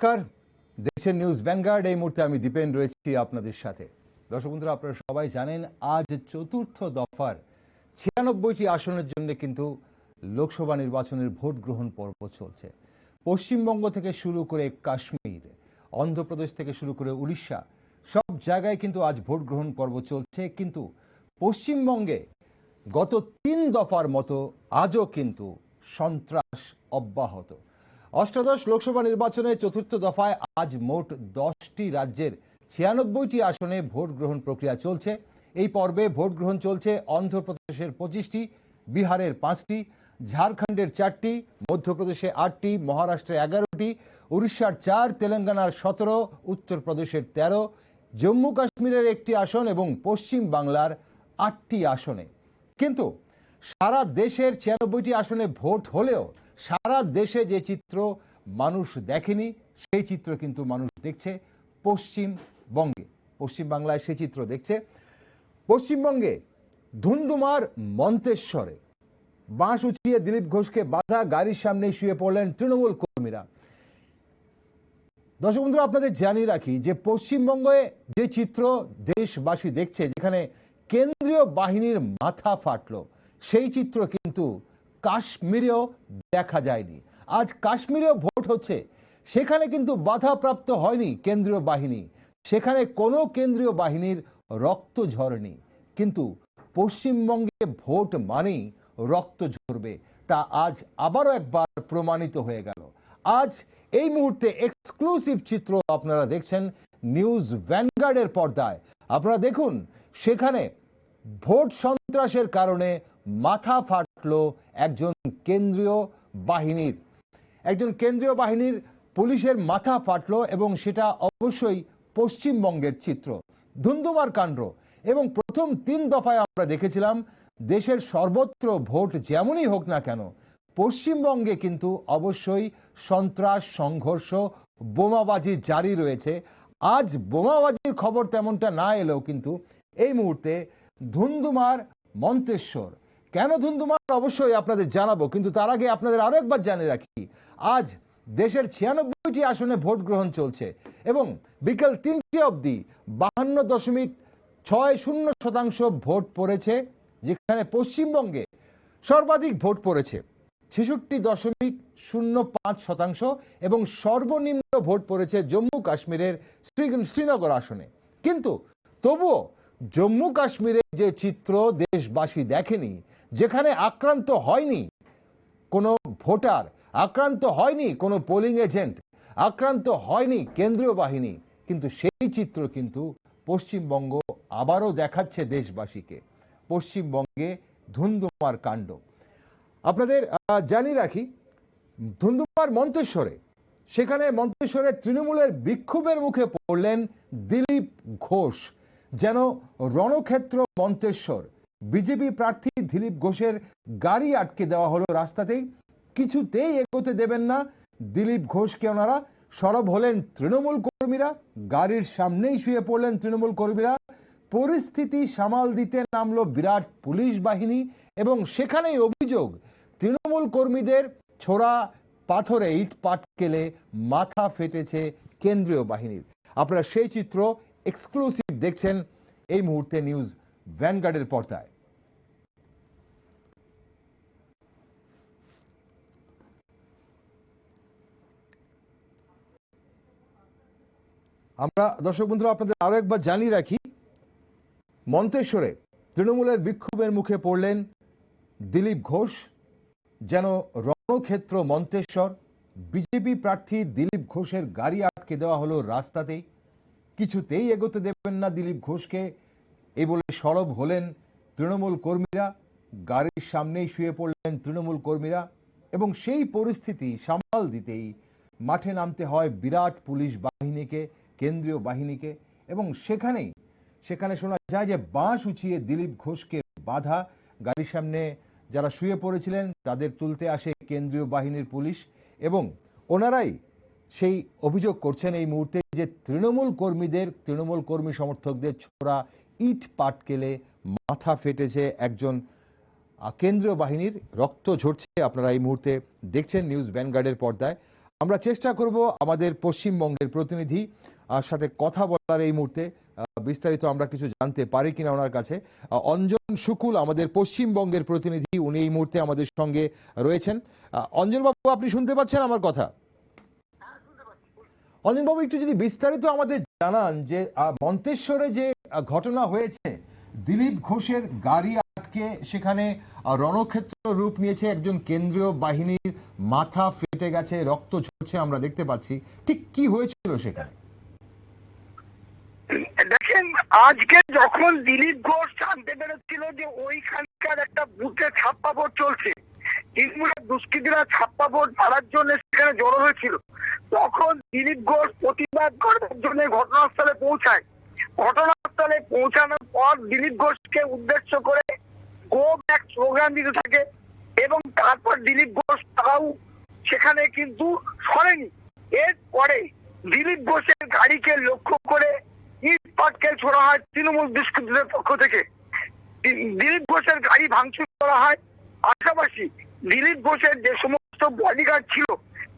নমস্কার। দেশের news vanguard এই মুহূর্তে আমি দীপেন রয়েছি আপনাদের সাথে। দর্শক বন্ধুরা, আপনারা সবাই জানেন, আজ চতুর্থ দফার ছিয়ানব্বইটি আসনের জন্য কিন্তু লোকসভা নির্বাচনের ভোট গ্রহণ পর্ব চলছে। পশ্চিমবঙ্গ থেকে শুরু করে কাশ্মীর, অন্ধ্রপ্রদেশ থেকে শুরু করে উড়িষ্যা, সব জায়গায় কিন্তু আজ ভোট গ্রহণ পর্ব চলছে। কিন্তু পশ্চিমবঙ্গে গত তিন দফার মতো আজও কিন্তু সন্ত্রাস অব্যাহত। অষ্টাদশ লোকসভা নির্বাচনে চতুর্থ দফায় আজ মোট দশটি রাজ্যের ছিয়ানব্বইটি আসনে ভোট গ্রহণ প্রক্রিয়া চলছে। এই পর্বে ভোট গ্রহণ চলছে অন্ধ্রপ্রদেশের পঁচিশটি, বিহারের পাঁচটি, ঝাড়খণ্ডের চারটি, মধ্যপ্রদেশে আটটি, মহারাষ্ট্রে এগারোটি, উড়িষ্যার চার, তেলেঙ্গানার সতেরো, উত্তরপ্রদেশের তেরো, জম্মু কাশ্মীরের একটি আসন এবং পশ্চিম বাংলার আটটি আসনে। কিন্তু সারা দেশের ছিয়ানব্বইটি আসনে ভোট হলেও সারা দেশে যে চিত্র মানুষ দেখেনি, সেই চিত্র কিন্তু মানুষ দেখছে পশ্চিমবঙ্গে পশ্চিমবাংলায় সেই চিত্র দেখছে। পশ্চিমবঙ্গে ধুন্ধুমার মন্তেশ্বরে বাঁশ উঁচিয়ে দিলীপ ঘোষকে বাধা গাড়ির সামনে শুয়ে পড়লেন তৃণমূল কর্মীরা। দর্শক বন্ধুরা, আপনাদের জানিয়ে রাখি যে পশ্চিমবঙ্গে যে চিত্র দেশবাসী দেখছে, যেখানে কেন্দ্রীয় বাহিনীর মাথা ফাটলো, সেই চিত্র কিন্তু কাশ্মীরেও দেখা যায়নি। আজ কাশ্মীরেও ভোট হচ্ছে। সেখানে কিন্তু বাধাপ্রাপ্ত হয়নি কেন্দ্রীয় বাহিনী। সেখানে কোনো কেন্দ্রীয় বাহিনীর রক্ত ঝরেনি। কিন্তু পশ্চিমবঙ্গে ভোট মানেই রক্ত ঝরবে। তা আজ আবারও একবার প্রমাণিত হয়ে গেল। আজ এই মুহূর্তে এক্সক্লুসিভ চিত্র আপনারা দেখছেন নিউজ ভ্যানগার্ডের পর্দায়। আপনারা দেখুন, সেখানে ভোট সন্ত্রাসের কারণে মাথা ফাটলো একজন কেন্দ্রীয় বাহিনীর। একজন কেন্দ্রীয় বাহিনীর পুলিশের মাথা ফাটলো এবং সেটা অবশ্যই পশ্চিমবঙ্গের চিত্র। ধুন্দুমার কাণ্ড। এবং প্রথম তিন দফায় আমরা দেখেছিলাম, দেশের সর্বত্র ভোট যেমনই হোক না কেন, পশ্চিমবঙ্গে কিন্তু অবশ্যই সন্ত্রাস, সংঘর্ষ, বোমাবাজি জারি রয়েছে। আজ বোমাবাজির খবর তেমনটা না এলেও কিন্তু এই মুহূর্তে ধুন্ধুমার মন্তেশ্বর কেন ধুন্ধুমার? অবশ্যই আপনাদের জানাব, কিন্তু তার আগে আপনাদের আরও একবার জানিয়ে রাখি, আজ দেশের ছিয়ানব্বইটি আসনে ভোট গ্রহণ চলছে এবং বিকেল তিনটে অবধি বাহান্ন দশমিক ছয় শূন্য শতাংশ ভোট পড়েছে, যেখানে পশ্চিমবঙ্গে সর্বাধিক ভোট পড়েছে, ছেষট্টি দশমিক শূন্য পাঁচ শতাংশ এবং সর্বনিম্ন ভোট পড়েছে জম্মু কাশ্মীরের শ্রী- শ্রীনগর আসনে। কিন্তু তবুও জম্মু কাশ্মীরের যে চিত্র দেশবাসী দেখেনি যেখানে আক্রান্ত হয়নি কোনো ভোটার, আক্রান্ত হয়নি কোনো পোলিং এজেন্ট আক্রান্ত হয়নি কেন্দ্রীয় বাহিনী, কিন্তু সেই চিত্র কিন্তু পশ্চিমবঙ্গ আবারও দেখাচ্ছে দেশবাসীকে। পশ্চিমবঙ্গে ধুন্দুমার কাণ্ড। আপনাদের জানিয়ে রাখি ধুন্দুমার মন্তেশ্বরে, সেখানে মন্তেশ্বরে তৃণমূলের বিক্ষোভের মুখে পড়লেন দিলীপ ঘোষ, যেন রণক্ষেত্র মন্তেশ্বর। বিজেপি প্রার্থী দিলীপ ঘোষের গাড়ি আটকে দেওয়া হলো রাস্তাতেই। কিছুতেই এগোতে দেবেন না দিলীপ ঘোষকে ওনারা। সরব হলেন তৃণমূল কর্মীরা, গাড়ির সামনেই শুয়ে পড়লেন তৃণমূল কর্মীরা। পরিস্থিতি সামাল দিতে নামলো বিরাট পুলিশ বাহিনী এবং সেখানেই অভিযোগ, তৃণমূল কর্মীদের ছোড়া পাথরে ইট পাটকেলে মাথা ফেটেছে কেন্দ্রীয় বাহিনীর। আপনারা সেই চিত্র এক্সক্লুসিভ দেখছেন। এই মুহূর্তে নিউজ ভ্যানগার্ডের পর্দায়। আমরা দর্শক বন্ধুরা, আপনাদের আরও একবার জানিয়ে রাখি, মন্তেশ্বরে তৃণমূলের বিক্ষোভের মুখে পড়লেন দিলীপ ঘোষ, যেন রণক্ষেত্র মন্তেশ্বর। বিজেপি প্রার্থী দিলীপ ঘোষের গাড়ি আটকে দেওয়া হলো রাস্তাতেই। কিছুতেই এগোতে দেবেন না দিলীপ ঘোষকে। এই বলে সরব হলেন তৃণমূল কর্মীরা। গাড়ির সামনেই শুয়ে পড়লেন তৃণমূল কর্মীরা এবং সেই পরিস্থিতি সামাল দিতেই মাঠে নামতে হয় বিরাট পুলিশ বাহিনীকে, কেন্দ্রীয় বাহিনীকে এবং সেখানেই, সেখানে শোনা যায় যে বাঁশ উঁচিয়ে দিলীপ ঘোষকে বাধা। গাড়ির সামনে যারা শুয়ে পড়েছিলেন তাদের তুলতে আসে কেন্দ্রীয় বাহিনীর পুলিশ এবং ওনারাই সেই অভিযোগ করছেন এই মুহূর্তে যে তৃণমূল কর্মীদের, তৃণমূল কর্মী সমর্থকদের ছোড়া ইট পাটকেলে মাথা ফেটেছে একজন কেন্দ্রীয় বাহিনীর রক্ত ঝরছে। আপনারা এই মুহূর্তে দেখছেন নিউজ ভ্যানগার্ডের পর্দায়। আমরা চেষ্টা করব আমাদের পশ্চিমবঙ্গের প্রতিনিধি সাথে কথা বলার এই মুহূর্তে। বিস্তারিত আমরা কিছু জানতে পারি কিনা ওনার কাছে। অঞ্জন শুকুল আমাদের পশ্চিমবঙ্গের প্রতিনিধি উনি এই মুহূর্তে আমাদের সঙ্গে রয়েছেন। আহ, অঞ্জনবাবু আপনি শুনতে পাচ্ছেন আমার কথা? অঞ্জনবাবু একটু যদি বিস্তারিত আমাদের জানান যে মন্তেশ্বরে যে ঘটনা হয়েছে। দিলীপ ঘোষের গাড়ি আটকে সেখানে রণক্ষেত্র রূপ নিয়েছে একজন কেন্দ্রীয় বাহিনীর। মাথা ফেটে গেছে, রক্ত ঝরছে, আমরা দেখতে পাচ্ছি। ঠিক কি হয়েছিল সেখানে? দেখেন, আজকে যখন দিলীপ ঘোষ জানতে পেরেছিল যে ওইখানকার একটা বুথে ছাপ্পা ভোট চলছে, তৃণমূলের দুষ্কৃতীরা ছাপ্পা ভোট মারার জন্য সেখানে জড়ো হয়েছিল, তখন দিলীপ ঘোষ প্রতিবাদ করার জন্য ঘটনাস্থলে পৌঁছায়। ঘটনাস্থলে পৌঁছানোর পর দিলীপ ঘোষকে উদ্দেশ্য করে গো ব্যাক স্লোগান দিতে থাকে এবং তারপর দিলীপ ঘোষ তাও সেখানে কিন্তু সরেনি। এরপরে দিলীপ ঘোষের গাড়িকে লক্ষ্য করে ইট পাটকেল ছোড়া হয় তৃণমূল দুষ্কৃতীদের পক্ষ থেকে। দিলীপ ঘোষের গাড়ি ভাঙচুর করা হয়। পাশাপাশি দিলীপ ঘোষের যে সমস্ত বডিগার্ড ছিল,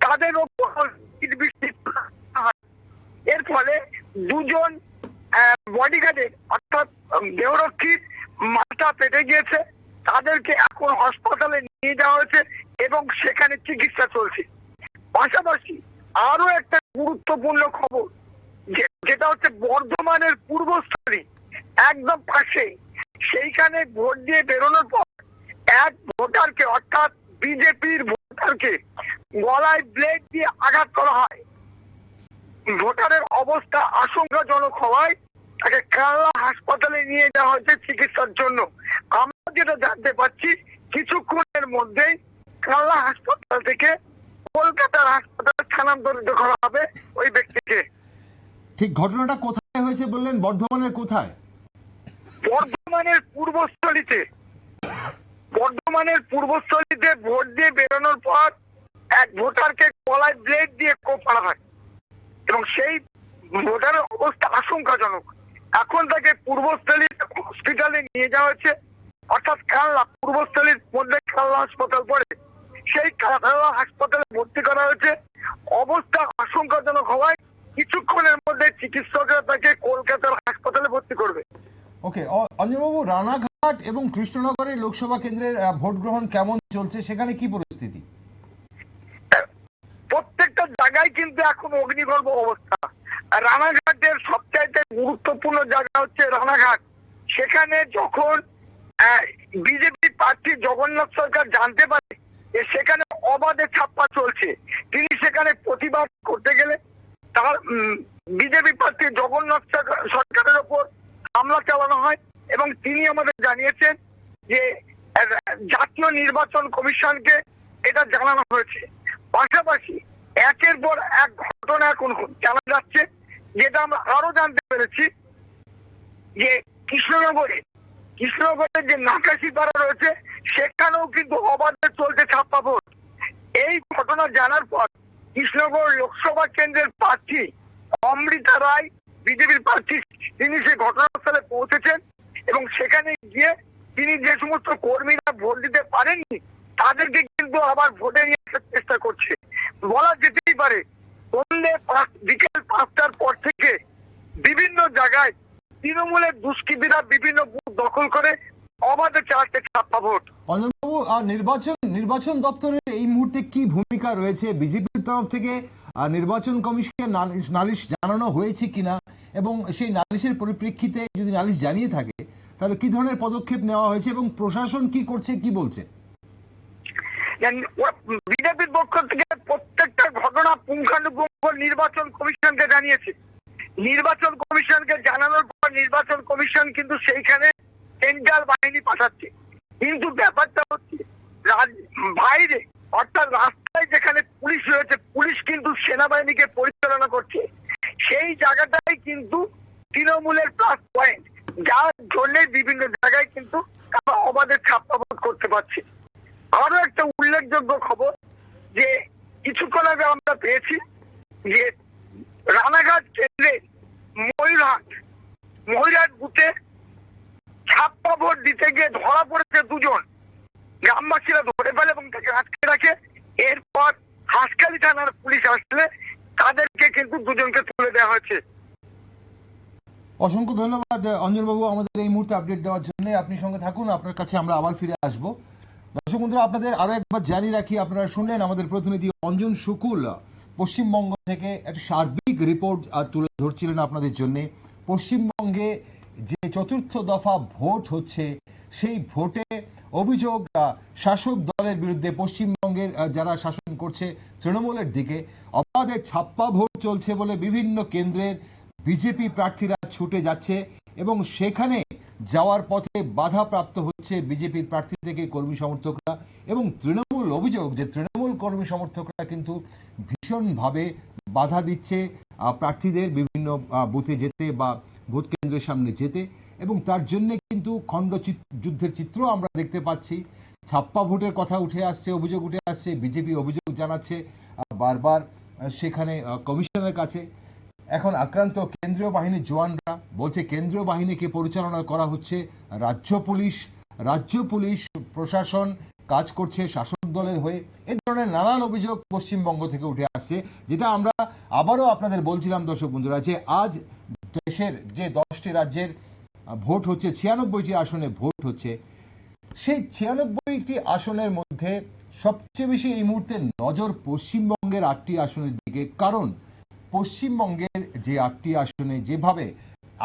তাদের ওপর এর ফলে দুজন বডিগার্ডের অর্থাৎ দেহরক্ষীর মাথা পেটে গিয়েছে। তাদেরকে এখন হাসপাতালে নিয়ে যাওয়া হয়েছে এবং সেখানে চিকিৎসা চলছে। পাশাপাশি আরও একটা গুরুত্বপূর্ণ খবর যেটা হচ্ছে বর্ধমানের পূর্বস্থলী, একদম পাশে। সেইখানে ভোট দিয়ে বেরোনোর পর এক ভোটারকে, অর্থাৎ বিজেপির ভোটারকে, গলায় ব্লেড দিয়ে আঘাত করা হয়। ভোটারের অবস্থা আশঙ্কাজনক হওয়ায় তাকে কাল্লা হাসপাতালে নিয়ে যাওয়া হয়েছে চিকিৎসার জন্য। আমরা যেটা জানতে পারছি কিছুক্ষণের মধ্যেই কাল্লা হাসপাতাল থেকে কলকাতার হাসপাতালে স্থানান্তরিত করা হবে ওই ব্যক্তিকে। ঠিক ঘটনাটা কোথায় হয়েছে বললেন? বর্ধমানের কোথায়? বর্ধমানের পূর্বস্থলীতে। বর্ধমানের পূর্বস্থলীতে ভোট দিয়ে বেরোনোর পর এক ভোটারকে গলায় ব্লেড দিয়ে কোপ মারা হয়। এবং সেই ভোটারের অবস্থা আশঙ্কাজনক। এখন তাকে পূর্বস্থলী হসপিটালে নিয়ে যাওয়া হয়েছে। অর্থাৎ কাল্লা পূর্বস্থলীর মধ্যে কাল্লা হাসপাতাল পড়ে। সেই কাল্লা হাসপাতালে ভর্তি করা হয়েছে। অবস্থা আশঙ্কাজনক হওয়ায় কিছুক্ষণের মধ্যে চিকিৎসকরা তাকে কলকাতার হাসপাতালে ভর্তি করবে। ওকে অঞ্জনবাবু, রানাঘাট এবং কৃষ্ণনগরের লোকসভা কেন্দ্রের ভোট গ্রহণ কেমন চলছে? সেখানে কি পরিস্থিতি? প্রত্যেকটা জায়গায় কিন্তু এখন অগ্নিগর্ভ অবস্থা। রানাঘাটের সবচাইতে গুরুত্বপূর্ণ জায়গা হচ্ছে রানাঘাট। সেখানে যখন বিজেপি প্রার্থী জগন্নাথ সরকার জানতে পারে যে সেখানে অবাধে ছাপ্পা চলছে, তিনি সেখানে প্রতিবাদ করতে গেলে তার বিজেপি প্রার্থী জগন্নাথ সরকার- সরকারের ওপর হামলা চালানো হয় এবং তিনি আমাদের জানিয়েছেন যে জাতীয় নির্বাচন কমিশনকে এটা জানানো হয়েছে। পাশাপাশি একের পর এক ঘটনা এখন জানা যাচ্ছে, যেটা আমরা আরও জানতে পেরেছি যে কৃষ্ণনগরে, কৃষ্ণনগরের যে নাকাশি পাড়া রয়েছে, সেখানেও কিন্তু অবাধে চলছে ছাপ্পা ভোট। এই ঘটনা জানার পর কৃষ্ণনগর লোকসভা কেন্দ্রের প্রার্থী অমৃতা রায়, বিজেপির প্রার্থী, তিনি সেই ঘটনাস্থলে পৌঁছেছেন এবং সেখানে গিয়ে তিনি যে সমস্ত কর্মীরা ভোট দিতে পারেননি তাদেরকে কিন্তু আবার ভোটে নিয়ে আসার চেষ্টা করছে। বলা যেতেই পারে সন্ধ্যে বিকেল পাঁচটার পর থেকে বিভিন্ন জায়গায় তৃণমূলের দুষ্কৃতীরা বিভিন্ন বুথ দখল করে অবাধে চালাচ্ছে ছাপ্পা ভোট। অঞ্জনবাবু আহ, নির্বাচন নির্বাচন দপ্তরের এই মুহূর্তে কি ভূমিকা রয়েছে? বিজেপির তরফ থেকে নির্বাচন কমিশনকে নালিশ জানানো হয়েছে কিনা? এবং সেই নালিশের পরিপ্রেক্ষিতে যদি নালিশ জানিয়ে থাকে তাহলে কি ধরনের পদক্ষেপ নেওয়া হয়েছে এবং প্রশাসন কি করছে কি বলছে? বিজেপির পক্ষ থেকে প্রত্যেকটা ঘটনা পুঙ্খানুপুঙ্খ নির্বাচন কমিশনকে জানিয়েছে। নির্বাচন কমিশনকে জানানোর পর নির্বাচন কমিশন কিন্তু সেইখানে সেন্ট্রাল বাহিনী পাঠাচ্ছে। কিন্তু ব্যাপারটা হচ্ছে বাইরে, অর্থাৎ রাস্তায় যেখানে পুলিশ রয়েছে, পুলিশ কিন্তু সেনাবাহিনীকে পরিচালনা করছে। সেই জায়গাটাই কিন্তু তৃণমূলের প্লাস পয়েন্ট যার জন্য বিভিন্ন জায়গায় কিন্তু তারা অবাধে ছাপ্পাবাদ করতে পারছে। আরও একটা উল্লেখযোগ্য খবর যে কিছুক্ষণ আগে আমরা পেয়েছি যে রানাঘাট কেন্দ্রে ময়ূরহাট ময়ূরহাট বুথে ছাপ্পা ভোট দিতে গিয়ে ধরা পড়েছে দুজন। গ্রামবাসীরা ধরে ফেলে এবং তাকে আটকে রাখে। এরপর হাসখালি থানার পুলিশ আসলে তাদেরকে কিন্তু দুজনকে তুলে দেওয়া হয়েছে। অসংখ্য ধন্যবাদ, অঞ্জনবাবু, আমাদের এই মুহূর্তে আপডেট দেওয়ার জন্য। আপনি সঙ্গে থাকুন, আপনার কাছে আমরা আবার ফিরে আসব। দর্শক বন্ধুরা, আপনাদের আরও একবার জানি রাখি, আপনারা শুনলেন আমাদের প্রতিনিধি অঞ্জন শুকুল, পশ্চিমবঙ্গ থেকে একটা সার্বিক রিপোর্ট তুলে ধরছিলেন আপনাদের জন্য। পশ্চিমবঙ্গে যে চতুর্থ দফা ভোট হচ্ছে, সেই ভোটে অভিযোগ শাসক দলের বিরুদ্ধে পশ্চিমবঙ্গের যারা শাসন করছে তৃণমূলের দিকে, অবাধে ছাপ্পা ভোট চলছে বলে বিভিন্ন কেন্দ্রের বিজেপি প্রার্থীরা ছুটে যাচ্ছে এবং সেখানে যাওয়ার পথে বাধাপ্রাপ্ত হচ্ছে বিজেপির প্রার্থী থেকে কর্মী সমর্থকরা এবং তৃণমূল অভিযোগ যে তৃণমূল কর্মী সমর্থকরা কিন্তু ভীষণভাবে বাধা দিচ্ছে প্রার্থীদের বিভিন্ন বুথে যেতে বা ভোট কেন্দ্রের সামনে যেতে এবং তার জন্য কিন্তু খণ্ড যুদ্ধের চিত্র আমরা দেখতে পাচ্ছি। ছাপ্পা ভোটের কথা উঠে আসছে, অভিযোগ উঠে আসছে, বিজেপি অভিযোগ জানাচ্ছে বারবার সেখানে কমিশনের কাছে। এখন আক্রান্ত কেন্দ্রীয় বাহিনীর জওয়ানরা বলছে কেন্দ্রীয় বাহিনীকে পরিচালনা করা হচ্ছে রাজ্য পুলিশ। রাজ্য পুলিশ প্রশাসন কাজ করছে শাসক দলের হয়ে। এই ধরনের নানান অভিযোগ পশ্চিমবঙ্গ থেকে উঠে আসছে, যেটা আমরা আবারও আপনাদের বলছিলাম দর্শক বন্ধুরা, যে আজ দেশের যে দশটি রাজ্যের ভোট হচ্ছে, ছিয়ানব্বইটি আসনে ভোট হচ্ছে। সেই ছিয়ানব্বইটি আসনের মধ্যে সবচেয়ে বেশি এই মুহূর্তে নজর পশ্চিমবঙ্গের আটটি আসনের দিকে। কারণ পশ্চিমবঙ্গের যে আটটি আসনে যেভাবে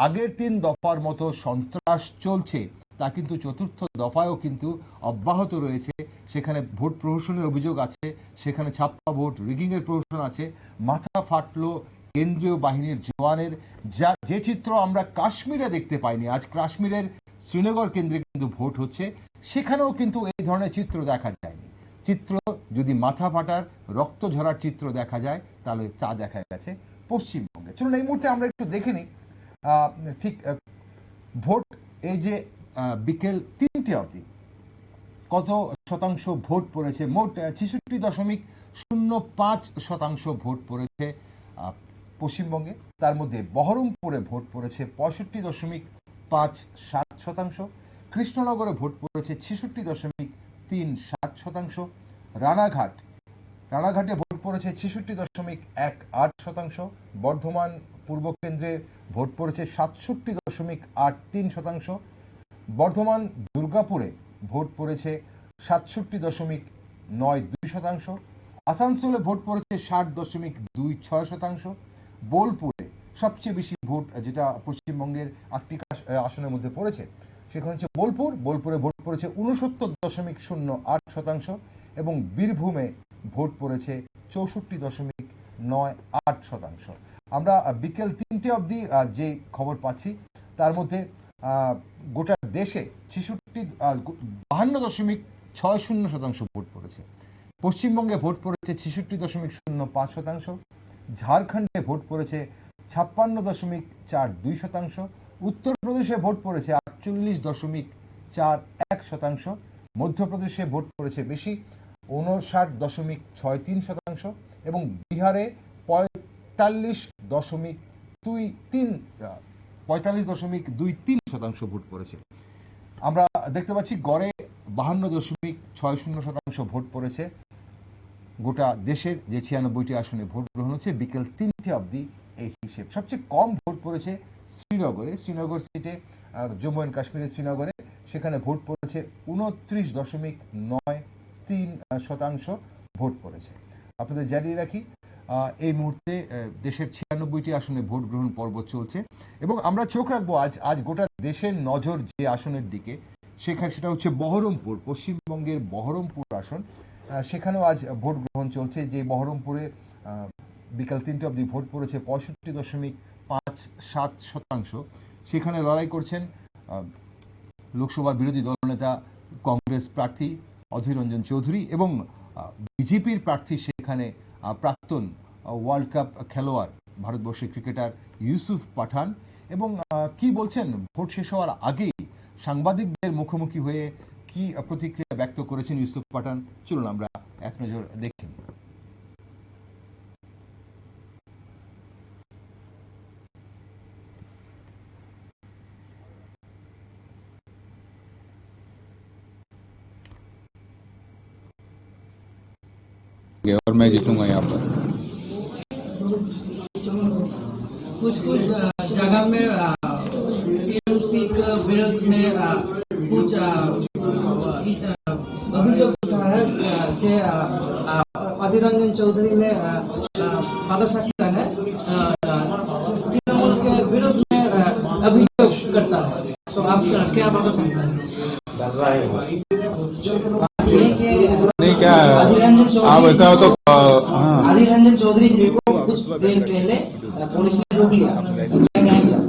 আগের তিন দফার মতো সন্ত্রাস চলছে, তা কিন্তু চতুর্থ দফায়ও কিন্তু অব্যাহত রয়েছে। সেখানে ভোট প্রহসনের অভিযোগ আছে, সেখানে ছাপ্পা ভোট রিগিং এর প্রহসন আছে, মাথা ফাটলো কেন্দ্রীয় বাহিনীর জওয়ানের। যা, যে চিত্র আমরা কাশ্মীরে দেখতে পাইনি, আজ কাশ্মীরের শ্রীনগর কেন্দ্রে কিন্তু ভোট হচ্ছে, সেখানেও কিন্তু এই ধরনের চিত্র দেখা যায়নি। চিত্র, যদি মাথা ফাটার রক্ত ঝরার চিত্র দেখা যায়, তাহলে তা দেখা গেছে পশ্চিমবঙ্গে। চলুন, এই মুহূর্তে আমরা একটু দেখে নিই ঠিক ভোট এই যে বিকেল তিনটে অবধি, কত শতাংশ ভোট পড়েছে? মোট ছেষট্টি দশমিক শূন্য পাঁচ শতাংশ ভোট পড়েছে পশ্চিমবঙ্গে। তার মধ্যে বহরমপুরে ভোট পড়েছে পঁয়ষট্টি দশমিক পাঁচ সাত শতাংশ, কৃষ্ণনগরে ভোট পড়েছে ছেষট্টি দশমিক তিন সাত শতাংশ, রানাঘাট। রানাঘাটে ভোট পড়েছে ছেষট্টি দশমিক এক আট শতাংশ, বর্ধমান পূর্ব কেন্দ্রে ভোট পড়েছে সাতষট্টি দশমিক আট তিন শতাংশ, বর্ধমান দুর্গাপুরে ভোট পড়েছে সাতষট্টি দশমিক নয় দুই শতাংশ, আসানসোলে ভোট পড়েছে ষাট দশমিক দুই ছয় শতাংশ, বোলপুরে সবচেয়ে বেশি ভোট যেটা পশ্চিমবঙ্গের আটটি আসনের মধ্যে পড়েছে। সেখানে হচ্ছে বোলপুর। বোলপুরে ভোট পড়েছে উনসত্তর দশমিক শূন্য আট শতাংশ এবং বীরভূমে ভোট পড়েছে চৌষট্টি দশমিক নয় আট শতাংশ। আমরা বিকেল তিনটে অবধি যে খবর পাচ্ছি, তার মধ্যে গোটা দেশে ছেষট্টি বাহান্ন দশমিক ছয় শূন্য শতাংশ ভোট পড়েছে। পশ্চিমবঙ্গে ভোট পড়েছে ছেষট্টি দশমিক শূন্য পাঁচ শতাংশ। ঝাড়খণ্ডে ভোট পড়েছে ছাপ্পান্ন দশমিক চার দুই শতাংশ। উত্তরপ্রদেশে ভোট পড়েছে আটচল্লিশ দশমিক চার এক শতাংশ, মধ্যপ্রদেশে ভোট পড়েছে বেশি, উনষাট দশমিক ছয় তিন শতাংশ এবং বিহারে পঁয়তাল্লিশ দশমিক দুই তিন, পঁয়তাল্লিশ দশমিক দুই তিন শতাংশ ভোট পড়েছে আমরা দেখতে পাচ্ছি গড়ে বাহান্ন দশমিক ছয় শূন্য শতাংশ ভোট পড়েছে। গোটা দেশের যে ছিয়ানব্বইটি আসনে ভোট গ্রহণ হচ্ছে, বিকেল তিনটে অবধি এই হিসেব। সবচেয়ে কম ভোট পড়েছে শ্রীনগরে শ্রীনগর সিটে আহ, জম্মু অ্যান্ড কাশ্মীরের শ্রীনগরে সেখানে ভোট পড়েছে উনত্রিশ দশমিক নয় তিন শতাংশ ভোট পড়েছে। আপনাদের জানিয়ে রাখি এই মুহূর্তে দেশের ছিয়ানব্বইটি আসনে ভোট গ্রহণ পর্ব চলছে এবং আমরা চোখ রাখব আজ আজ গোটা দেশের নজর যে আসনের দিকে সেখানে সেটা হচ্ছে বহরমপুর পশ্চিমবঙ্গের বহরমপুর আসন। সেখানেও আজ ভোট গ্রহণ চলছে। যে বহরমপুরে বিকাল তিনটে অবধি ভোট পড়েছে পঁয়ষট্টি দশমিক পাঁচ সাত শতাংশ। সেখানে লড়াই করছেন লোকসভার বিরোধী দলনেতা, কংগ্রেস প্রার্থী অধীর রঞ্জন চৌধুরী এবং বিজেপির প্রার্থী সেখানে প্রাক্তন ওয়ার্ল্ড কাপ খেলোয়াড়, ভারতবর্ষের ক্রিকেটার ইউসুফ পাঠান এবং কি বলছেন? ভোট শেষ হওয়ার আগেই সাংবাদিকদের মুখোমুখি হয়ে কি প্রতিক্রিয়া ব্যক্ত করেছেন ইউসুফ পাঠান? চলুন আমরা এক নজর দেখে। और मैं जीतूँगा यहाँ पर। कुछ कुछ जगह में टीएमसी के विरोध में कुछ अ, अभियोग उठा है जे अधीर रंजन चौधरी ने अ, सकता है। तृणमूल के विरोध में अ, अभियोग करता है। तो आप क्या बता सकते हैं ये कि- नहीं क्या अधीर रंजन चौधरी आप ऐसा हो तो जी को- अ, हाँ अधीर रंजन चौधरी जी को कुछ देर पहले अ, पुलिस ने रोक लिया। क्या कहेंगे आप?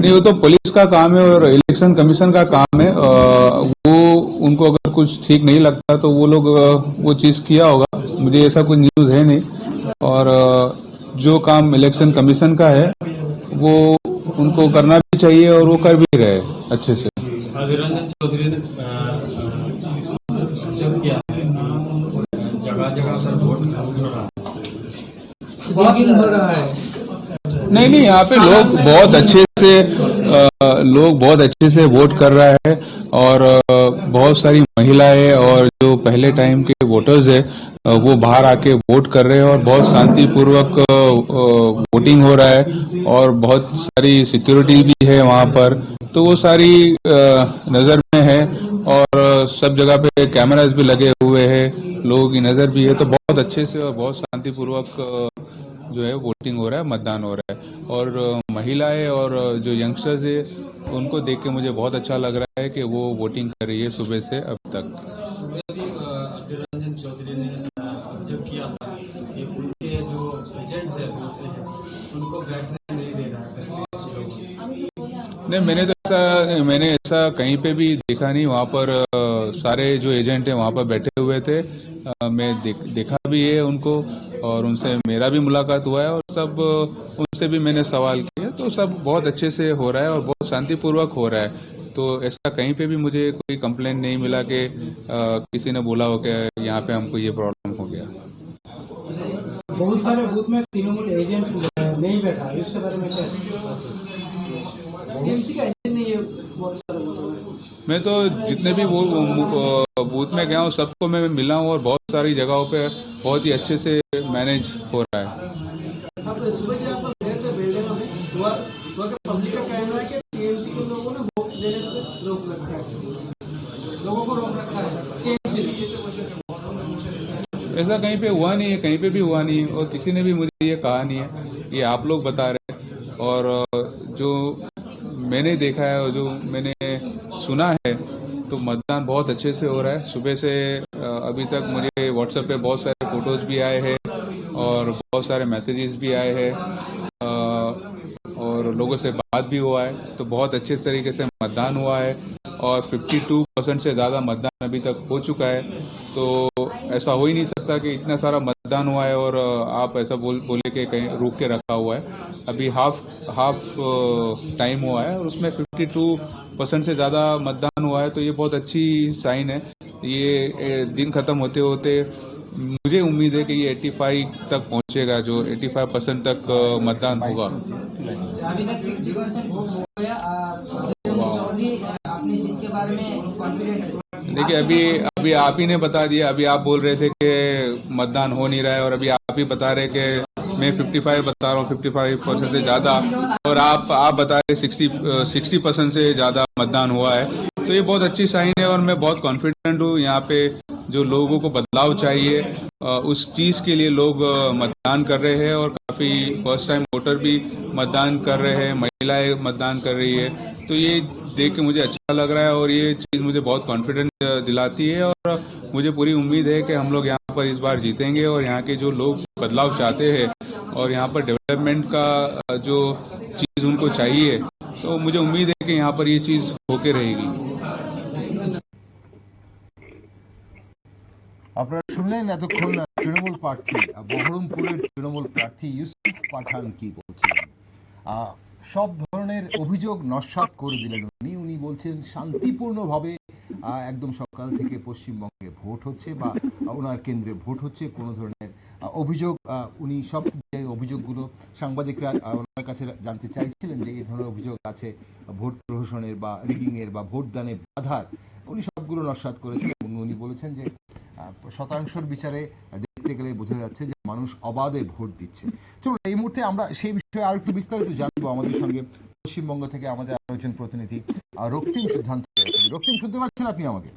नहीं वो तो पुलिस का काम है और इलेक्शन कमीशन का काम है। वो उनको अगर कुछ ठीक नहीं लगता तो वो लोग वो चीज़ किया होगा। मुझे ऐसा कुछ न्यूज़ है नहीं। और जो काम इलेक्शन कमीशन का है वो उनको करना भी चाहिए और वो कर भी रहे अच्छे से। अधीर चौधरी ने जब किया जगह जगह पर वोट काउंट हो रहा है वॉकिंग हो रहा है नहीं नहीं यहाँ पे लोग बहुत अच्छे से लोग बहुत अच्छे से वोट कर रहा है और बहुत सारी महिलाएँ और जो पहले टाइम के वोटर्स है वो बाहर आके वोट कर रहे हैं और बहुत शांतिपूर्वक वोटिंग हो रहा है और बहुत सारी सिक्योरिटी भी है वहाँ पर। तो वो सारी नज़र में है और सब जगह पे कैमराज भी लगे हुए हैं। लोगों की नज़र भी है तो बहुत अच्छे से और बहुत शांतिपूर्वक जो है वोटिंग हो रहा है, मतदान हो रहा है। और महिलाएँ और जो यंगस्टर्स है, उनको देख के मुझे बहुत अच्छा लग रहा है कि वो वोटिंग कर रही है सुबह से अब तक। नहीं मैंने तो ऐसा मैंने ऐसा कहीं पे भी देखा नहीं वहाँ पर अ, सारे जो एजेंट हैं वहाँ पर बैठे हुए थे। अ, मैं देख, भी है उनको और उनसे मेरा भी मुलाकात हुआ है और सब उनसे भी मैंने सवाल किए तो सब बहुत अच्छे से हो रहा है और बहुत शांतिपूर्वक हो रहा है। तो ऐसा कहीं पे भी मुझे कोई कंप्लेंट नहीं मिला कि किसी ने बोला हो कि यहाँ पे हमको ये प्रॉब्लम हो गया। बहुत सारे बूथ में तृणमूल एजेंट नहीं बैठा इसके बारे में क्या? मैं तो जितने भी बूथ में गया हूँ सबको मैं मिला हूँ और बहुत सारी जगहों पे बहुत ही अच्छे से मैनेज हो रहा है। ऐसा कहीं पे हुआ नहीं है कहीं पे भी हुआ नहीं है और किसी ने भी मुझे ये कहा नहीं है। ये आप लोग बता रहे हैं। और जो मैंने देखा है और जो मैंने सुना है तो मतदान बहुत अच्छे से हो रहा है। सुबह से अभी तक मुझे व्हाट्सएप पे बहुत सारे फ़ोटोज़ भी आए हैं और बहुत सारे मैसेजेस भी आए हैं। और लोगों से बात भी हुआ है तो बहुत अच्छे तरीके से मतदान हुआ है और 52 परसेंट से ज़्यादा मतदान अभी तक हो चुका है। तो ऐसा हो ही नहीं सकता कि इतना सारा मतदान हुआ है और आप ऐसा बोल बोले कि कहीं रोक के रखा हुआ है। अभी हाफ़ हाफ़ टाइम हुआ है और उसमें 52 परसेंट से ज़्यादा मतदान हुआ है तो ये बहुत अच्छी साइन है। ये दिन खत्म होते होते मुझे उम्मीद है कि ये 85 तक पहुंचेगा जो 85 परसेंट तक मतदान होगा। देखिए अभी अभी आप ही ने बता दिया, अभी आप बोल रहे थे कि मतदान हो नहीं रहा है और अभी आप ही बता रहे कि मैं 55 बता रहा हूँ 55 परसेंट से ज़्यादा। और आप आप बता रहे 60 60 परसेंट से ज़्यादा मतदान हुआ है। तो ये बहुत अच्छी साइन है और मैं बहुत कॉन्फिडेंट हूँ। यहाँ पे जो लोगों को बदलाव चाहिए उस चीज़ के लिए लोग मतदान कर रहे हैं और काफ़ी फ़र्स्ट टाइम वोटर भी मतदान कर रहे हैं, महिलाएँ मतदान कर रही है। तो ये देख के मुझे अच्छा लग रहा है और ये चीज मुझे बहुत कॉन्फिडेंस दिलाती है और मुझे पूरी उम्मीद है कि हम लोग यहाँ पर इस बार जीतेंगे और यहाँ के जो लोग बदलाव चाहते हैं और यहाँ पर डेवलपमेंट का अ, जो चीज उनको चाहिए तो मुझे उम्मीद है कि यहाँ पर ये चीज होके रहेगी আপনারা শুনলেন এতক্ষণ তৃণমূল প্রার্থী বহরমপুরের তৃণমূল প্রার্থী ইউসুফ পাঠান কি বলছিলেন আহ, সব ধরনের অভিযোগ নস্বাত করে দিলেন উনি। উনি বলছেন, শান্তিপূর্ণভাবে একদম সকাল থেকে পশ্চিমবঙ্গে ভোট হচ্ছে বা ওনার কেন্দ্রে ভোট হচ্ছে, কোনো ধরনের অভিযোগ উনি সব অভিযোগগুলো সাংবাদিকরা ওনার কাছে জানতে চাইছিলেন যে এই ধরনের অভিযোগ আছে, ভোট প্রহসনের বা রিগিং এর বা ভোটদানে বাধার, উনি সবগুলো নস্বাত করেছেন এবং উনি বলেছেন যে শতাংশের বিচারে দেখতে গেলে বোঝা যাচ্ছে যে মানুষ অবাধে ভোট দিচ্ছে। চলুন এই মুহূর্তে আমরা সেই বিষয়ে আরও একটু বিস্তারিত জানব আমাদের সঙ্গে পশ্চিমবঙ্গ থেকে আমাদের আরও একজন প্রতিনিধি রক্তিম সিদ্ধান্ত রয়েছেন রক্তিম শুনতে পাচ্ছেন আপনি আমাকে?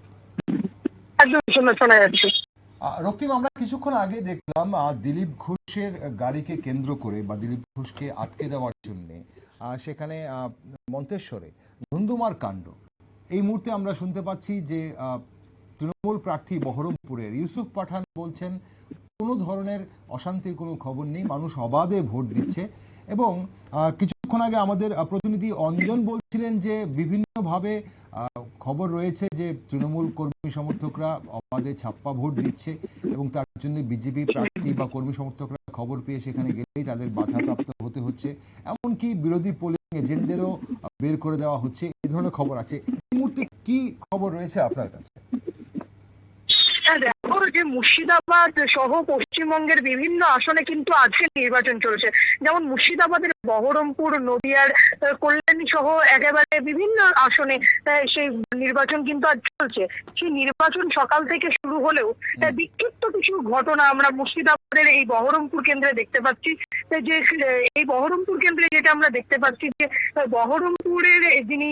একদম শোনা শোনা যাচ্ছে। রক্তিম আমরা কিছুক্ষণ আগে দেখলাম দিলীপ ঘোষের গাড়িকে কেন্দ্র করে বা দিলীপ ঘোষকে আটকে দেওয়ার জন্য সেখানে আহ, মন্তেশ্বরে ধুন্ধুমার কাণ্ড। এই মুহূর্তে আমরা শুনতে পাচ্ছি যে আহ, তৃণমূল প্রার্থী বহরমপুরের ইউসুফ পাঠান বলছেন কোনো ধরনের অশান্তির কোনো খবর নেই। মানুষ অবাধে ভোট দিচ্ছে এবং কিছুক্ষণ আগে আমাদের প্রতিনিধি অঞ্জন বলছিলেন যে বিভিন্নভাবে খবর রয়েছে যে তৃণমূল কর্মী সমর্থকরা অবাধে ছাপ্পা ভোট দিচ্ছে এবং তার জন্য বিজেপি প্রার্থী বা কর্মী সমর্থকরা খবর পেয়ে সেখানে গেলেই তাদের বাধাপ্রাপ্ত হতে হচ্ছে। এমনকি বিরোধী পোলিং এজেন্টদেরও বের করে দেওয়া হচ্ছে। এই ধরনের খবর আছে। এই মুহূর্তে কি খবর রয়েছে আপনার কাছে? যে মুর্শিদাবাদ সহ পশ্চিমবঙ্গের বিভিন্ন আসনে কিন্তু আজকে নির্বাচন চলছে। যেমন মুর্শিদাবাদের বহরমপুর নদিয়ার কল্যাণী সহ একেবারে বিভিন্ন আসনে সেই নির্বাচন কিন্তু আজ চলছে। সেই নির্বাচন সকাল থেকে শুরু হলেও বিক্ষিপ্ত কিছু ঘটনা আমরা মুর্শিদাবাদের এই বহরমপুর কেন্দ্রে দেখতে পাচ্ছি। যে এই বহরমপুর কেন্দ্রে যেটা আমরা দেখতে পাচ্ছি যে বহরমপুরের যিনি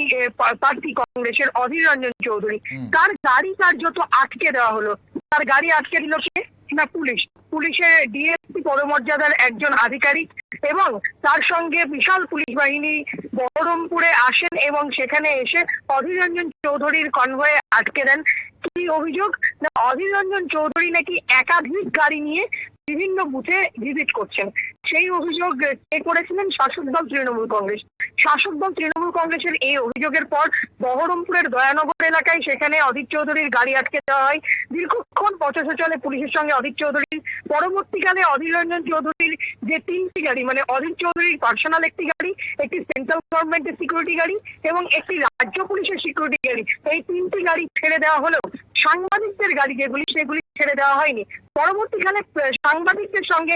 প্রার্থী কংগ্রেসের অধীর রঞ্জন চৌধুরী। তার গাড়ি কার্যত আটকে দেওয়া হলো তার গাড়ি আটকে দিল কে না পুলিশ। পুলিশের ডিএসপি পদমর্যাদার একজন আধিকারিক এবং তার সঙ্গে বিশাল পুলিশ বাহিনী বহরমপুরে আসেন এবং সেখানে এসে অধীর রঞ্জন চৌধুরীর কনভয়ে আটকে দেন। কি অভিযোগ? না অধীর রঞ্জন চৌধুরী নাকি একাধিক গাড়ি নিয়ে বিভিন্ন বুথে ভিজিট করছেন। সেই অভিযোগ কে করেছিলেন শাসক দল তৃণমূল কংগ্রেস। শাসক দল তৃণমূল কংগ্রেসের এই অভিযোগের পর বহরমপুরের দয়ানগর এলাকায় সেখানে অধীর চৌধুরীর গাড়ি আটকে দেওয়া হয়। দীর্ঘক্ষণ পথে চলে পুলিশের সঙ্গে অধীর চৌধুরীর, পরবর্তীকালে অধীর রঞ্জন চৌধুরীর যে তিনটি গাড়ি মানে অধীর চৌধুরীর পার্সোনাল একটি গাড়ি, একটি সেন্ট্রাল গভর্নমেন্টের সিকিউরিটি গাড়ি এবং একটি রাজ্য পুলিশের সিকিউরিটি গাড়ি, এই তিনটি গাড়ি ছেড়ে দেওয়া হলেও সাংবাদিকদের গাড়ি যেগুলি, সেগুলি ছেড়ে দেওয়া হয়নি। পরবর্তীকালে সাংবাদিকদের সঙ্গে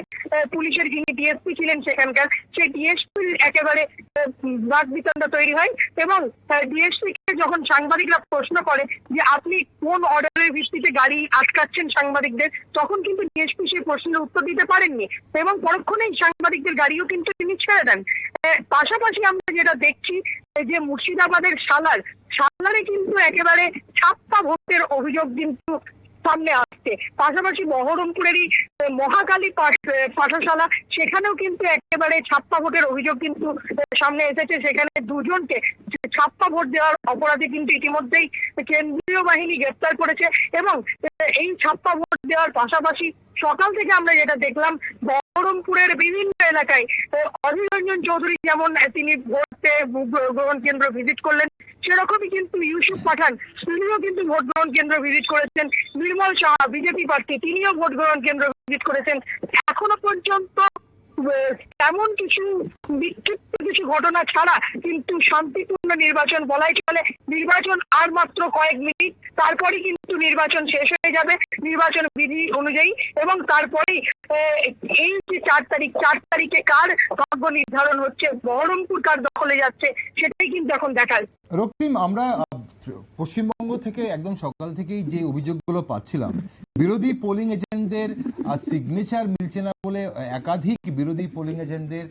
পুলিশের যিনি ডিএসপি ছিলেন সেখানকার সেই ডিএসপির একেবারে বাদ বিতণ্ডা তৈরি হয় এবং ডিএসপি কে যখন সাংবাদিকরা প্রশ্ন করে যে আপনি কোন অর্ডারের ভিত্তিতে গাড়ি আটকাচ্ছেন সাংবাদিকদের, তখন কিন্তু ডিএসপি সেই প্রশ্নের উত্তর দিতে পারেননি এবং পরক্ষণেই সাংবাদিকদের গাড়িও কিন্তু তিনি ছেড়ে দেন। পাশাপাশি আমরা যেটা দেখছি যে মুর্শিদাবাদের সালার সালারে কিন্তু একেবারে ছাপ্পা ভোটের অভিযোগ কিন্তু সামনে আসছে। পাশাপাশি বহরমপুরেরই মহাকালী পাঠশালা, সেখানেও কিন্তু একেবারে ছাপ্পা ভোটের অভিযোগ কিন্তু সামনে এসেছে। সেখানে দুজনকে ছাপ্পা ভোট দেওয়ার অপরাধে কিন্তু ইতিমধ্যেই কেন্দ্রীয় বাহিনী গ্রেপ্তার করেছে এবং এই ছাপ্পা ভোট দেওয়ার পাশাপাশি সকাল থেকে আমরা যেটা দেখলাম বহরমপুরের বিভিন্ন এলাকায় অধীর রঞ্জন চৌধুরী যেমন তিনি ভোট গ্রহণ কেন্দ্র ভিজিট করলেন, সেরকমই কিন্তু ইউসুফ পাঠান, তিনিও কিন্তু ভোট গ্রহণ কেন্দ্র ভিজিট করেছেন। নির্মল সাহা, বিজেপি প্রার্থী, তিনিও ভোট গ্রহণ কেন্দ্র ভিজিট করেছেন। এখনও পর্যন্ত তেমন কিছু বিক্ষিপ্ত কিছু ঘটনা ছাড়া কিন্তু শান্তিপূর্ণ নির্বাচন বলাই চলে। নির্বাচন আর মাত্র কয়েক মিনিট, তারপরেই কিন্তু নির্বাচন শেষ হয়ে যাবে, নির্বাচন বিধি অনুযায়ী। এবং তারপরেই এই যে চার তারিখ, চার তারিখে কার ভাগ্য নির্ধারণ হচ্ছে, বহরমপুর কার দখলে যাচ্ছে, সেটাই কিন্তু এখন দেখার রক্তিম, আমরা পশ্চিমবঙ্গ থেকে একদম সকাল থেকেই যে অভিযোগগুলো পাচ্ছিলাম, বিরোধী পোলিং এজেন্টদের সিগনেচার মিলছে না বলে একাধিক বিরোধী পোলিং এজেন্টদের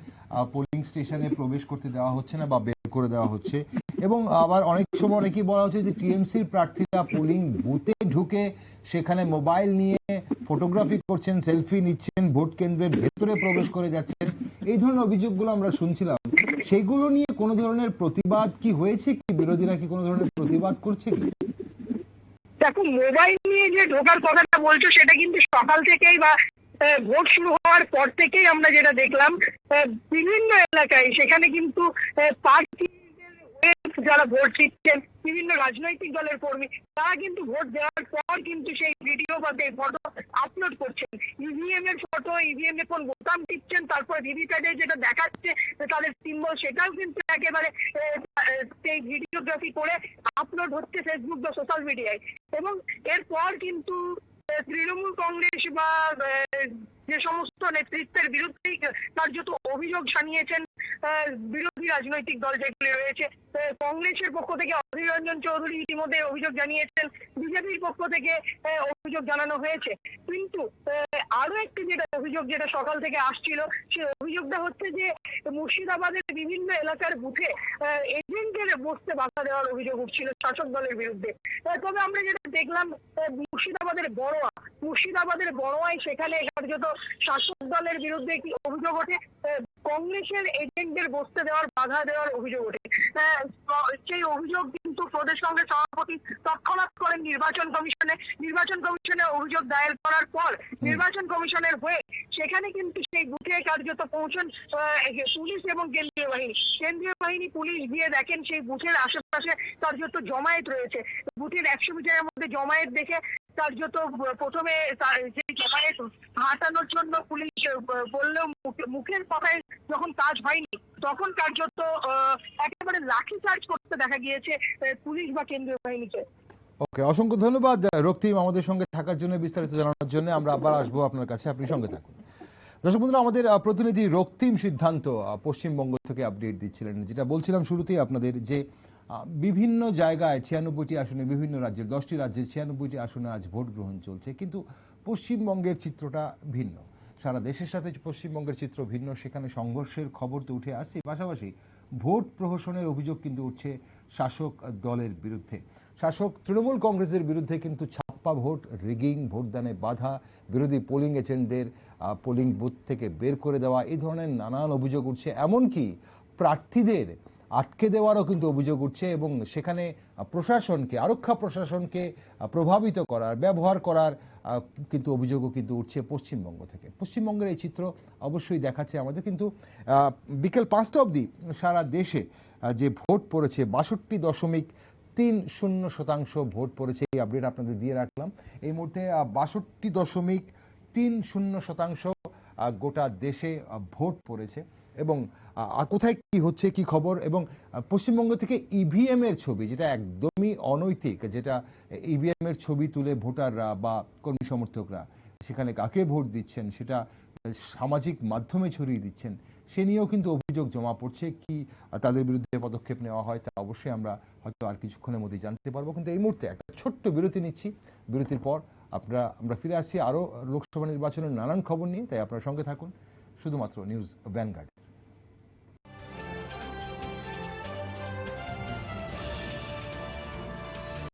পোলিং স্টেশনে প্রবেশ করতে দেওয়া হচ্ছে না বা বের করে দেওয়া হচ্ছে। এবং আবার অনেক সময় অনেকেই বলা হচ্ছে যে টিএমসির প্রার্থীরা পোলিং বুথে ঢুকে সেখানে মোবাইল নিয়ে ফটোগ্রাফি করছেন সেলফি নিচ্ছেন, ভোট কেন্দ্রের ভেতরে প্রবেশ করে যাচ্ছেন। এই ধরনের অভিযোগগুলো আমরা শুনছিলাম, সেগুলো নিয়ে কোনো ধরনের প্রতিবাদ কি হয়েছে কি? বিরোধীরা কি কোনো ধরনের প্রতিবাদ করছে কি? দেখো, মোবাইল নিয়ে যে ঢোকার কথাটা বলছো, সেটা কিন্তু সকাল থেকেই বা ভোট শুরু হওয়ার পর থেকেই আমরা যেটা দেখলাম বিভিন্ন এলাকায় সেখানে কিন্তু পার্টি যারা ভোট দিচ্ছেন, বিভিন্ন রাজনৈতিক দলের কর্মী, তারা কিন্তু ভোট দেওয়ার পর কিন্তু সেই ভিডিও বা সেই ফটো আপলোড করছেন। ইভিএম এর ফটো ইভিএম এ কোন বোতাম টিপছেন, তারপর ভিভিপ্যাডে যেটা দেখাচ্ছে, তাদের সিম্বল সেটাও কিন্তু একেবারে সেই ভিডিওগ্রাফি করে আপলোড হচ্ছে ফেসবুক বা সোশ্যাল মিডিয়ায় এবং এরপর কিন্তু তৃণমূল কংগ্রেস বা যে সমস্ত নেতৃত্বের বিরুদ্ধেই কার্যত অভিযোগ জানিয়েছেন বিরোধী রাজনৈতিক দল যেগুলি রয়েছে কংগ্রেসের পক্ষ থেকে অধীর রঞ্জন চৌধুরী ইতিমধ্যে অভিযোগ জানিয়েছেন, বিজেপির পক্ষ থেকে অভিযোগ জানানো হয়েছে। কিন্তু আরও একটি যেটা অভিযোগ যেটা সকাল থেকে আসছিল, সেই অভিযোগটা হচ্ছে যে, মুর্শিদাবাদের বিভিন্ন এলাকার বুথে এজেন্টের বসতে বাধা দেওয়ার অভিযোগ উঠছিল শাসক দলের বিরুদ্ধে। তবে আমরা যেটা দেখলাম মুর্শিদাবাদের বড়োয়া। মুর্শিদাবাদের বড়োয়ায় সেখানে কার্যত শাসক দলের বিরুদ্ধে একটি অভিযোগ ওঠে। কংগ্রেসের এজেন্টদের বসতে দেওয়ার বাধা দেওয়ার অভিযোগ ওঠে। সেই অভিযোগ কিন্তু প্রদেশ কংগ্রেস সভাপতি তৎক্ষণাৎ করেন নির্বাচন কমিশনে নির্বাচন কমিশনে অভিযোগ দায়ের করার পর নির্বাচন কমিশনের হয়ে সেখানে কিন্তু সেই বুথে কার্যত পৌঁছন পুলিশ এবং কেন্দ্রীয় বাহিনী। কেন্দ্রীয় বাহিনী পুলিশ গিয়ে দেখেন সেই বুথের আশেপাশে কার্যত জমায়েত রয়েছে। বুথের একশো মিটারের মধ্যে জমায়েত দেখে কার্যত প্রথমে তার সেই জমায়েত হাঁটানোর জন্য পুলিশ বললেও মুখে- মুখের কথায় যখন কাজ হয়নি তখন কার্যত একেবারে লাঠি চার্জ করতে দেখা গিয়েছে পুলিশ বা কেন্দ্রীয় বাহিনীকে। ওকে, অসংখ্য ধন্যবাদ রক্তিম আমাদের সঙ্গে থাকার জন্য, বিস্তারিত জানানোর জন্য। আমরা আবার আসব আপনার কাছে, আপনি সঙ্গে থাকুন। দর্শক বন্ধুরা, আমাদের প্রতিনিধি রক্তিম সিদ্ধান্ত পশ্চিমবঙ্গ থেকে আপডেট দিচ্ছিলেন। যেটা বলছিলাম শুরুতেই আপনাদের যে বিভিন্ন জায়গায় ছিয়ানব্বইটি আসনে, বিভিন্ন রাজ্যের, দশটি রাজ্যের ছিয়ানব্বইটি আসনে আজ ভোট গ্রহণ চলছে। কিন্তু পশ্চিমবঙ্গের চিত্রটা ভিন্ন। সারা দেশের সাথে পশ্চিমবঙ্গের চিত্র ভিন্ন, সেখানে সংঘর্ষের খবর তো উঠে আসছে পাশাপাশি ভোট প্রহসনের অভিযোগ কিন্তু উঠছে শাসক দলের বিরুদ্ধে। শাসক তৃণমূল কংগ্রেসের বিরুদ্ধে কিন্তু ছাপ্পা ভোট, রিগিং, ভোটদানে বাধা, বিরোধী পোলিং এজেন্টদের পোলিং বুথ থেকে বের করে দেওয়া, এই ধরনের নানান অভিযোগ উঠছে। এমনকি প্রার্থীদের আটকে দেওয়ারও কিন্তু অভিযোগ উঠছে এবং সেখানে প্রশাসনকে, আরক্ষা প্রশাসনকে প্রভাবিত করার, ব্যবহার করার কিন্তু অভিযোগও কিন্তু উঠছে পশ্চিমবঙ্গ থেকে। পশ্চিমবঙ্গের এই চিত্র অবশ্যই দেখাচ্ছে আমাদের, কিন্তু বিকেল পাঁচটা অবধি সারা দেশে যে ভোট পড়েছে, বাষট্টি দশমিক তিন শূন্য শতাংশ ভোট পড়েছে, এই আপডেট আপনাদের দিয়ে রাখলাম। এই মুহূর্তে বাষট্টি দশমিক তিন শূন্য শতাংশ গোটা দেশে ভোট পড়েছে। এবং কোথায় কি হচ্ছে কি খবর? এবং পশ্চিমবঙ্গ থেকে ইভিএম এর ছবি, যেটা একদমই অনৈতিক, যেটা ইভিএম এর ছবি তুলে ভোটাররা বা কর্মী সমর্থকরা সেখানে কাকে ভোট দিচ্ছেন, সেটা সামাজিক মাধ্যমে ছড়িয়ে দিচ্ছেন, সে নিয়েও কিন্তু অভিযোগ জমা পড়ছে। কি তাদের বিরুদ্ধে পদক্ষেপ নেওয়া হয় তা অবশ্যই আমরা হয়তো আর কিছুক্ষণের মধ্যে জানতে পারব। কিন্তু এই মুহূর্তে একটা ছোট্ট বিরতি নিচ্ছি। বিরতির পর আপনারা আমরা ফিরে আসছি আরও লোকসভা নির্বাচনের নানান খবর নিয়ে, তাই আপনার সঙ্গে থাকুন। শুধুমাত্র নিউজ ভ্যানগার্ড।